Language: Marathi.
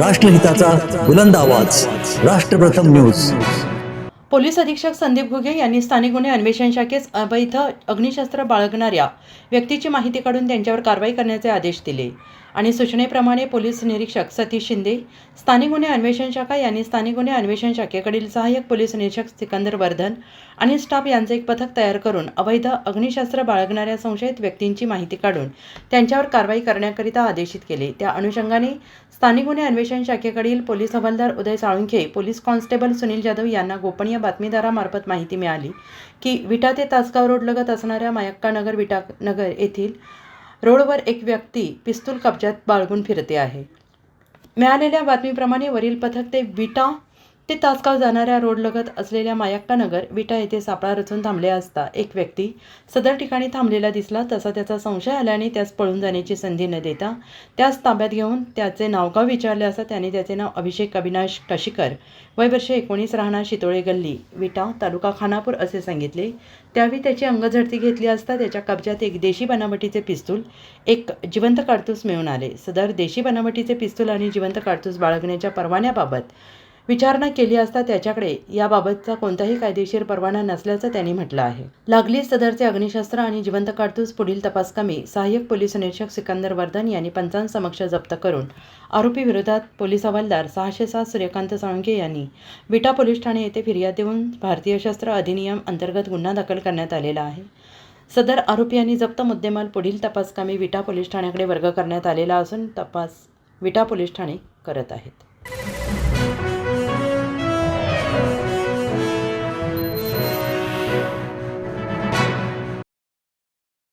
राष्ट्रहिताचा बुलंद आवाज. राष्ट्रप्रथम न्यूज. पोलीस अधीक्षक संदीप घुगे यांनी स्थानिक गुन्हे अन्वेषण शाखेस अवैध अग्निशस्त्र बाळगणाऱ्या व्यक्तीची माहिती काढून त्यांच्यावर कारवाई करण्याचे आदेश दिले. आणि सूचनेप्रमाणे पोलीस निरीक्षक सतीश शिंदे स्थानिक गुन्हे अन्वेषण शाखा यांनी स्थानिक गुन्हे अन्वेषण शाखेकडील सहाय्यक पोलीस निरीक्षक सिकंदर वर्धन आणि स्टाफ यांचे एक पथक तयार करून अवैध अग्निशस्त्र बाळगणाऱ्या संशयित व्यक्तींची माहिती काढून त्यांच्यावर कारवाई करण्याकरिता आदेशित केले. त्या अनुषंगाने स्थानिक गुन्हे अन्वेषण शाखेकडील पोलीस हवालदार उदय साळुंखे पोलीस कॉन्स्टेबल सुनील जाधव यांना गोपनीय बातमीदारामार्फत माहिती मिळाली की विटा ते तासगाव रोड लगत असणाऱ्या मायक्का नगर विटा नगर येथील रोडवर एक व्यक्ती पिस्तूल कब्जात बाळगून फिरते आहे. मिळालेल्या बातमीप्रमाणे वरील पथक ते विटा ते तासगाव जाणाऱ्या रोडलगत असलेल्या मायक्का नगर विटा येथे सापळा रचून थांबले असता एक व्यक्ती सदर ठिकाणी थांबलेला दिसला तसा त्याचा संशय आल्याने त्यास पळून जाण्याची संधी न देता त्यास ताब्यात घेऊन त्याचे नावगाव विचारले असता त्याने त्याचे नाव अभिषेक अविनाश कशिकर वय वर्ष एकोणीस राहणार शितोळे गल्ली विटा तालुका खानापूर असे सांगितले. त्यावेळी त्याची अंगझडती घेतली असता त्याच्या कब्जात एक देशी बनावटीचे पिस्तूल एक जिवंत काडतूस मिळून आले. सदर देशी बनावटीचे पिस्तूल आणि जिवंत काडतूस बाळगण्याच्या परवान्याबाबत विचारणा केली असता त्याच्याकडे याबाबतचा कोणताही कायदेशीर परवाना नसल्याचं त्यांनी म्हटलं आहे. लागली सदरचे अग्निशस्त्र आणि जिवंत काडतूस पुढील तपासकामी सहाय्यक पोलीस निरीक्षक सिकंदर वर्धन यांनी पंचांसमक्ष जप्त करून आरोपी विरोधात पोलीस हवालदार सहाशे सात सूर्यकांत साळुंके यांनी विटा पोलीस ठाणे येथे फिर्याद देऊन भारतीय शस्त्र अधिनियम अंतर्गत गुन्हा दाखल करण्यात आलेला आहे. सदर आरोपी यांनी जप्त मुद्देमाल पुढील तपासकामी विटा पोलीस ठाण्याकडे वर्ग करण्यात आलेला असून तपास विटा पोलीस ठाणे करत आहेत.